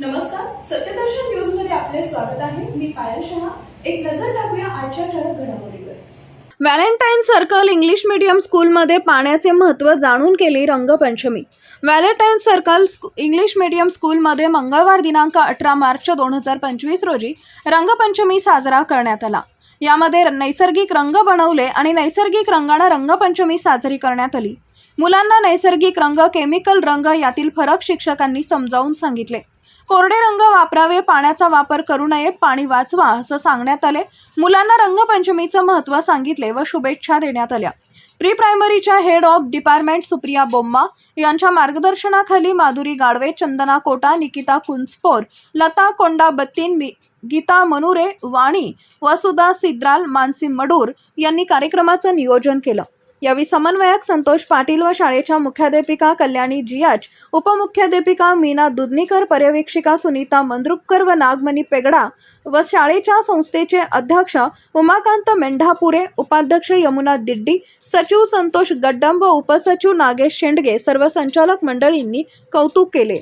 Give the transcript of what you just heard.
नमस्कार सत्यदर्शन न्यूजमध्ये आपले स्वागत आहे. मी पायल शहा. एक नजर टाकूया आजच्या ठळक घडामोडीवर. व्हॅलेंटाईन सर्कल इंग्लिश मीडियम स्कूलमध्ये पाण्याचे महत्त्व जाणून केली Rangpanchami. Valentine circle school- English medium स्कूलमध्ये मंगळवार दिनांक अठरा मार्च दोन हजार पंचवीस रोजी रंगपंचमी साजरा करण्यात आला. यामध्ये नैसर्गिक रंग बनवले आणि नैसर्गिक रंगानं रंगपंचमी साजरी करण्यात आली. मुलांना नैसर्गिक रंग केमिकल रंग यातील फरक शिक्षकांनी समजावून सांगितले. कोरडे रंग वापरावे पाण्याचा वापर करू नये पाणी वाचवा असं सांगण्यात आले. मुलांना रंगपंचमीचं महत्त्व सांगितले व शुभेच्छा देण्यात आल्या. Pre प्रायमरीच्या head of department Supriya Bomma यांच्या मार्गदर्शनाखाली माधुरी गाडवे चंदना कोटा निकिता कुंचपोर लता कोंडा बत्तीन गीता मनुरे वाणी वसुधा सिद्राल मानसी मडूर यांनी कार्यक्रमाचं नियोजन केलं. यावेळी समन्वयक संतोष पाटील व शाळेच्या मुख्याध्यापिका कल्याणी जियाच उपमुख्याध्यापिका मीना दुधनीकर पर्यवेक्षिका सुनीता मंद्रुपकर व नागमणी पेगडा व शाळेच्या संस्थेचे अध्यक्ष उमाकांत मेंढापुरे उपाध्यक्ष यमुना दिड्डी सचिव संतोष गड्डम व उपसचिव नागेश शेंडगे सर्व संचालक मंडळींनी कौतुक केले.